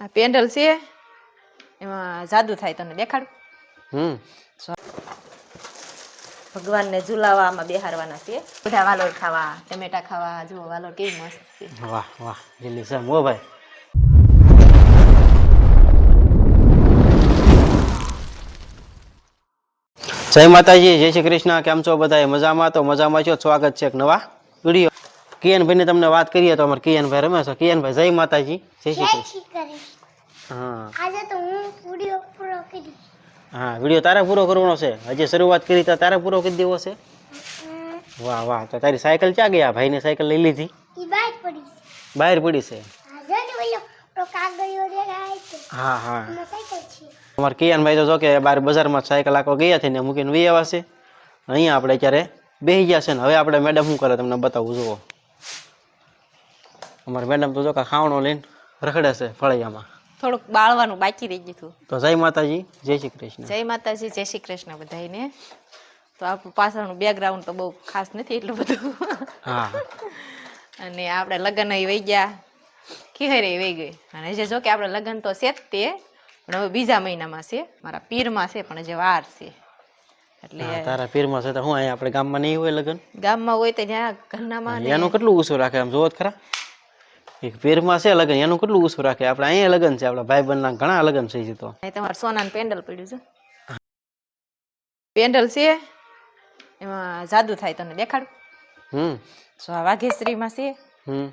આ પેન્ડલ છે એમાં જાદુ થાય તને દેખાડું. હમ. ભગવાનને ઝુલાવામાં બેહારવાના છે. બધા વાલોર ખાવા ટમેટા ખાવા જુઓ વાલોર કેવી મસ્ત છે. વાહ વાહ લીલી સમ હો ભાઈ. જય માતાજી જય શ્રી કૃષ્ણ. કેમ છો બધા મજામાં? તો મજામાં છો? સ્વાગત છે એક નવા વીડિયો. કિયનભાઈને તમને વાત કરીએ તો અમારે કિયનભાઈ રમે છે. કિયનભાઈ જય માતાજી. જય શ્રી કૃષ્ણ. હા. આજે તો હું વીડિયો પૂરો કરી. હા વીડિયો તારે પૂરો કરવાનો છે? હજી શરૂઆત કરી તો તારે પૂરો કરી દેવો છે? વાહ વાહ. તો તારી સાયકલ ક્યાં ગયા ભાઈને સાયકલ લઈ લીધી? બહાર પડી છે. બહાર પડી છે? હા હા અમારે કિયાનભાઈ તો જો કે બહાર બજારમાં સાયકલ આખો ગયા છે ને મૂકીને વી આવ્યા છે. અહીંયા આપણે અત્યારે બેસી ગયા છે ને. હવે આપણે મેડમ શું કરે તમને બતાવું જુઓ. અમારે મેડમ તો જો કે ખાવણો લઈને રખડે છે ફળિયામાં. થોડુંક બાળવાનું બાકી રહી ગયું હતું. તો જય માતાજી જય શ્રી કૃષ્ણ. જય માતાજી જય શ્રી કૃષ્ણ બધાને તો આપણું પાછળનું બેકગ્રાઉન્ડ તો બહુ ખાસ નથી એટલું બધું. હા. અને આપણે લગ્ન વહી ગયા ખીહરે વહી ગઈ. અને જે જો કે આપણે લગ્ન તો છે જ તે પણ હવે બીજા મહિનામાં છે. મારા પીરમાં છે પણ જે વાર છે. એટલે તારા પીરમાં છે તો હું અહીંયા આપણે ગામમાં નહીં હોય લગન? ગામમાં હોય તો ત્યાં ઘરનામાં એનું કેટલું ઓછું રાખે આમ જોવો ખરા? એક પીરમાં છે લગન એનું કેટલું ઓછું રાખે? આપણે અહીંયા લગન છે આપણા ભાઈ બંધના ઘણા લગન છે હજી તો. તમારે સોનાનું પેન્ડલ પડ્યું છે. પેન્ડલ છે એમાં જાદુ થાય તને દેખાડું. હમ. સો આ વાઘેશ્રીમાં છે હમ.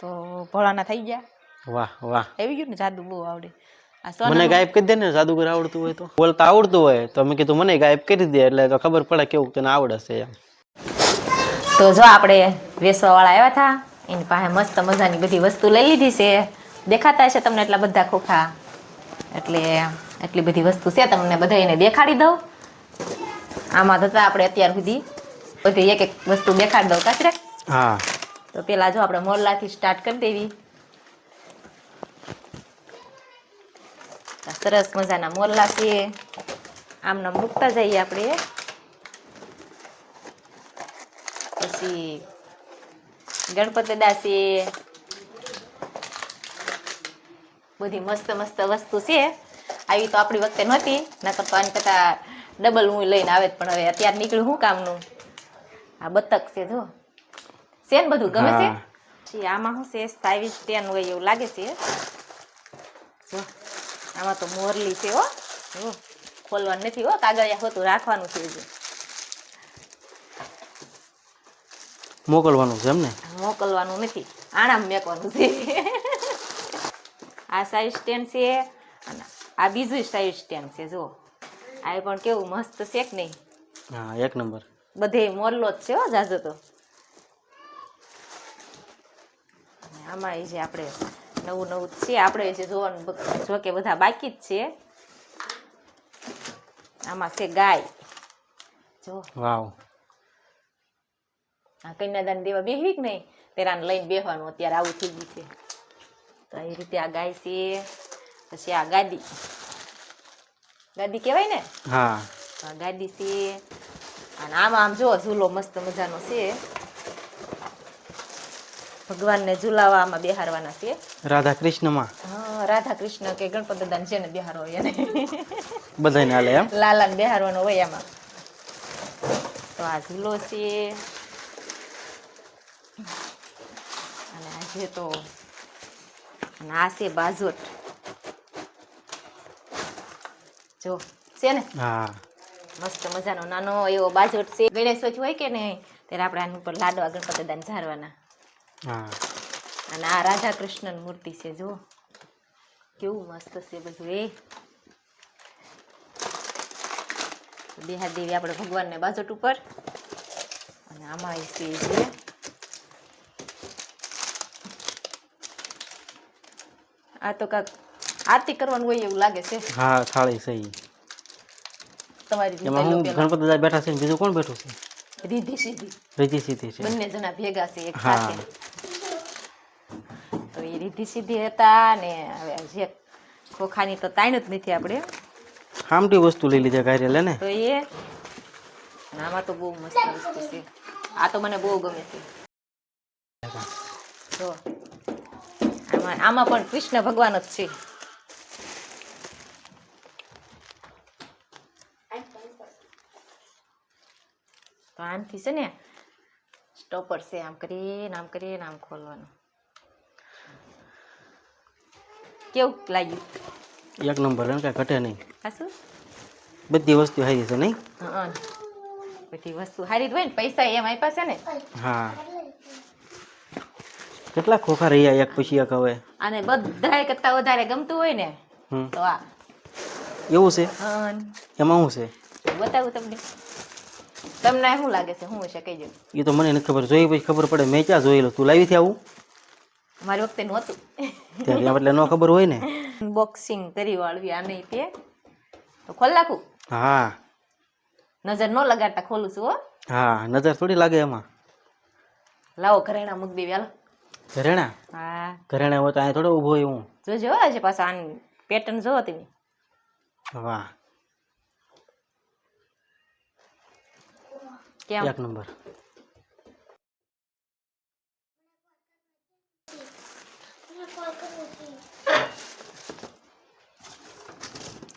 તો ભોળાના થઈ ગયા. વાહ વાહ. આવી ગયું ને જાદુ બહુ આવડે. આ મને ગાયબ કરી દે ને જાદુગર આવડતું હોય તો. બોલતા આવડતું હોય તો મેં કીધું મને ગાયબ કરી દે એટલે તો ખબર પડે કેવું તને આવડશે એમ. તો જો આપણે વેસવાવાળા આવ્યા હતા એની પાસે મસ્ત મજાની બધી વસ્તુ લઈ લીધી છે. દેખાતા છે તમને એટલા બધા ખોખા. એટલે એટલી બધી વસ્તુ છે તમને બધાને દેખાડી દઉં. આમાં થતા આપણે અત્યાર સુધી બધી એક એક વસ્તુ દેખાડી દઉં. કાચરે હા. તો પેલા જો આપણે મોરલાથી સ્ટાર્ટ કરી દેવી. સરસ મજાના મોરલા છે. આમના મૂકતા જઈએ આપણે. પછી ગણપતિ દાસી. બધી મસ્ત મસ્ત વસ્તુ છે. આવી તો આપણી વખતે નહોતી. નકર તો આની કરતા ડબલ હું લઈને આવે જ પણ હવે અત્યારે નીકળ્યું શું કામનું. આ બતક છે જો. છે ને બધું? ગમે છે? હા. આમાં શું છે? સાઈવીસ ટેન હોય એવું લાગે છે. જો. આમાં તો મોરલી છે, હો. જો. ખોલવાનું નથી, હો. કાગળિયા હોતું રાખવાનું છે જો મોકલવાનું છે એમને? મોકલવાનું નથી. આણામ મેકવાનું છે. આ સાઈઝ સ્ટેન્ડ છે અને આ બીજું સાઈઝ સ્ટેન્ડ છે જો આ પણ કેવું મસ્ત છે કે નહીં? હા એક નંબર. બધે મોરલો જ છે હો જાજો તો. આમાં એ જે આપણે નવું નવું છે આપણે જે જોવાનું જો કે બધા બાકી જ છે. આમાં છે ગાય. જો વાવ. આ કન્યાદાન દેવા બેહવી કે નહીં? તેરાને લઈને બેહવાનું અત્યારે આવું થઈ ગયું છે. તો એ રીતે આ ગાય છે. પછી આ ગાદી. ગાદી કહેવાય ને? હા. આ ગાદી છે. અને આમાં આમ જો ઝૂલો મસ્ત મજાનો છે. ભગવાનને ઝુલાવામાં બેહારવાના છે. રાધા કૃષ્ણમાં હા રાધા કૃષ્ણ કે ગણપતિ દાદાને જેને બેહારો હોય એને. બધાને હાલે એમ? લાલાને બેહારવાનો હોય એમાં. તો આ ઝૂલો છે. અને આજે તો આ છે બાજોટ. જો છે ને? હા. મસ્ત મજાનો નાનો એવો બાજોટ છે. ગણેશ ચોથ હોય કે નહીં ત્યારે આપણે આની ઉપર લાડવા ગણપતિ દાદાને ઝારવાના હા. અને આ રાધા કૃષ્ણની મૂર્તિ છે જો કેવું મસ્ત છે બધું એ. બિહાર દેવી આપણે ભગવાનને બાજોટ ઉપર. અને આમાં એ છે આ તો કાક આરતી કરવાનું હોય એવું લાગે છે. હા થાળી સહી તમારી એમાં હું ગણપતિ દાદા બેઠા છે ને બીજું કોણ બેઠું છે? રીધી સીધી. રીધી સીધી છે. બંને જણા ભેગા છે એક સાથે. તો એ રીધી સીધી હતા ને હવે જે ખોખાની તો તાણ જ નથી આપણે હામટી વસ્તુ લઈ લીધા લે ને. તો એ આમાં તો બહુ મસ્ત વસ્તુ છે. આ તો મને બહુ ગમે છે. જો. ભગવાન. આમાં પણ કૃષ્ણ ભગવાન જ છે. તો આમથી છે ને સ્ટોપર છે આમ કરીએ આમ કરીએ આમ ખોલવાનું. કેવું લાગ્યું? એક નંબર એમ કાંઈ ઘટે નહીં. હા શું? બધી વસ્તુ હારી છે નહીં? બધી વસ્તુ હારી હોય ને પૈસા એમ આપ્યા છે ને. હા. કેટલા ખોખા રહ્યા એક પછી એક હવે? અને બધાય કરતા વધારે ગમતું હોય ને તો આ. એવું છે? એમાં શું છે? બતાવું તમને. તમને શું લાગે છે? શું હશે કહીજો. એ તો મને નથી ખબર. જોઈ પછી ખબર પડે. મેં ક્યાં જોયેલું? તું લાવી આવું? મારી વખતે નહોતું. એટલે નો ખબર હોય ને? બોક્સિંગ કરી વાળવી આ નહીં તે. તો ખોલ નાખું. હા. નજર ન લગાડતા ખોલું છું હો. હા નજર થોડી લાગે એમાં. લાવો ઘરેણા મૂક દેવી હાલો. ઘરેણા? હા. ઘરેણા હોય તો અહીંયા થોડો ઊભો હું. જોજો છે પાછા આની પેટર્ન જોવો તમે વાહ. કેમ? એક નંબર.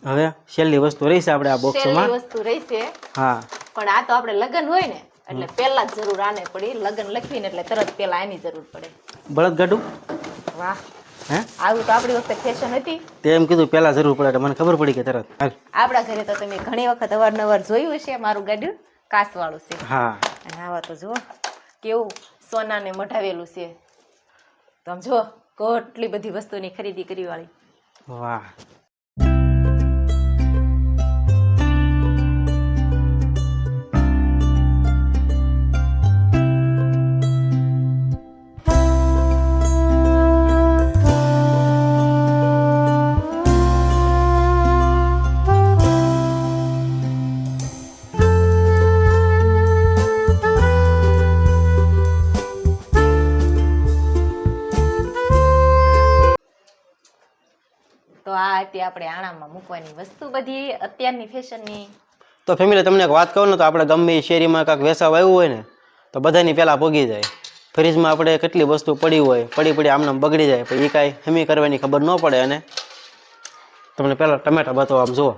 હવે છેલ્લી વસ્તુ રહી છે આપણે આ બોક્સમાં છેલ્લી વસ્તુ રહેશે હા. પણ આ તો આપણે લગ્ન હોય ને એટલે પહેલા જ જરૂર આને પડી. લગ્ન લખવીને એટલે તરત પહેલા આની જરૂર પડે. બળદ ગાડું? વાહ. હે? આવું તો આપણી વખતે ફેશન હતી. તે એમ કીધું પહેલા જરૂર પડે એટલે મને ખબર પડી કે તરત. હાલ. આપણા ઘરે તો તમે ઘણી વખત અવારનવાર જોયું છે મારું ગાડ્યું કાસવાળું છે. હા. અને આવા તો જુઓ કેવું સોનાને મઢાવેલું છે. તો આમ જુઓ કેટલી બધી વસ્તુની ખરીદી કરી વાળી. વાહ. હતી આપણે આણામાં મૂકવાની વસ્તુ બધી અત્યારની ફેશનની તો ફેમિલી તમને એક વાત કહું ને તો આપણે ગમે શેરીમાં કાંઈક વેસાવ આવ્યું હોય ને તો બધાની પહેલાં ભોગી જાય. ફ્રીજમાં આપણે કેટલી વસ્તુ પડી હોય પડી પડી આમને આમ બગડી જાય પછી એ કાંઈ હેમી કરવાની ખબર ન પડે અને તમને પહેલાં ટમેટા બતાવો આમ જુઓ.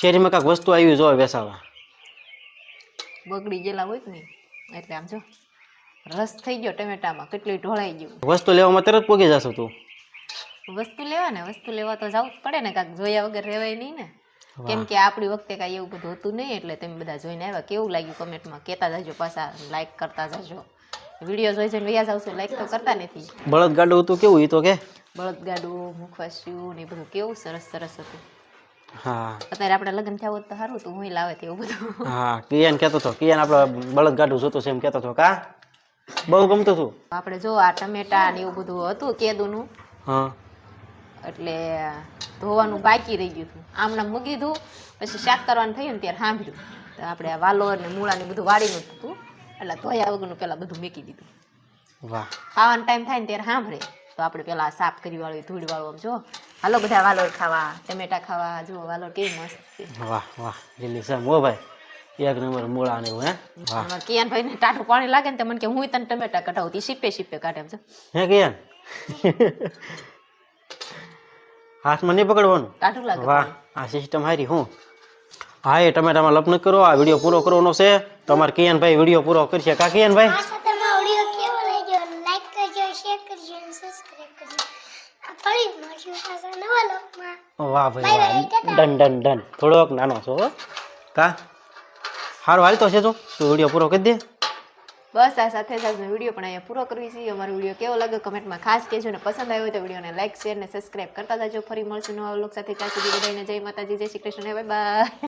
શેરીમાં કાંઈક વસ્તુ આવી જોવે વેસાવા બગડી ગયેલા હોય ને એટલે આમ જો રસ થઈ ગયો ટમેટામાં કેટલી ઢોળાઈ ગયું. વસ્તુ લેવામાં તરત પોગી જશો તું. વસ્તુ લેવા ને વસ્તુ લેવા તો જવું જ પડે ને કાંક જોયા વગર રહેવાય નહીં ને. કેમ કે આપણી વખતે કાંઈ એવું બધું હતું નહીં એટલે તમે બધા જોઈને આવ્યા. કેવું લાગ્યું કમેન્ટમાં? કહેતા જજો પાછા લાઈક કરતા જજો. વીડિયો જોઈ જોઈને વ્યાજ જાવશો લાઈક તો કરતા નથી. બળદ ગાડું હતું કેવું એ તો કે? બળદગાડું મુખવાસ્યું ને બધું કેવું સરસ સરસ હતું. હા. અત્યારે આપણે લગ્ન થયા હોત તો સારું હતું હું લાવે એવું બધું. હા કિયાન કહેતો હતો કિયાન આપણે બળદ ગાડું જોતું છે એમ કહેતો હતો કા? બહુ ગમતું હતું. આપણે જો આ ટમેટા ને એવું બધું હતું કેદુનું. હા. એટલે ધોવાનું બાકી રહી ગયું હતું. આમણાં મૂકી દીધું પછી શાક કરવાનું થયું ને ત્યારે સાંભળ્યું. તો આપણે આ વાલોર ને મૂળા ને બધું વાળીનું જ હતું. એટલે ધોયા વગરનું પહેલાં બધું મૂકી દીધું. વાહ. ખાવાનો ટાઈમ થાય ને ત્યારે સાંભળે. તો આપણે પહેલાં સાફ કરી વાળો ધૂળ વાળો આમ જો. હાલો બધા વાલોર ખાવા ટમેટા ખાવા જો વાલોર કેવી મસ્ત છે. વાહ વાહ. દિલ્હી સાહેબ ઓ ભાઈ એક નંબર મૂળા ને હે? વાહ. અમારા કિયાનભાઈ ને ટાઢું પાણી લાગે ને તો મને કે હું તને ટમેટા કઢાવું તી સીપે સીપે કાઢે એમ છે હે કિયાન? હાથમાં નહીં પકડવાનું? લાગે વાહ આ સિસ્ટમ હારી હું. હા એ ટમેટામાં તમારા ન કરો આ વીડિયો પૂરો કરવાનો છે. તમારે કિયાનભાઈ વીડિયો પૂરો કરશે. કા કિયાનભાઈ? આ સાથે વીડિયો કેવો લાગ્યો? લાઈક કરજો શેર કરજો અને સબસ્ક્રાઇબ કરજો. આ ફરી મળશું પાછા નવા લોકમાં વાહ ભાઈ વાહ. Done done done. થોડોક નાનો છો હો. કા? સારું હાલતો છે તો? તું વીડિયો પૂરો કરી દે. બસ આ સાથે આજનો વીડિયો પણ અહીંયા પૂરો કરવી છે અમારો વીડિયો કેવો લાગ્યો કમેન્ટમાં ખાસ કહેજો ને પસંદ આવ્યો તો વિડીયોને લાઈક, શેર અને સબસ્ક્રાઈબ કરતા જાજો. ફરી મળશું નવા વ્લોગ સાથે. ત્યાં સુધી બધાને જય માતાજી, જય શ્રી કૃષ્ણ. Bye bye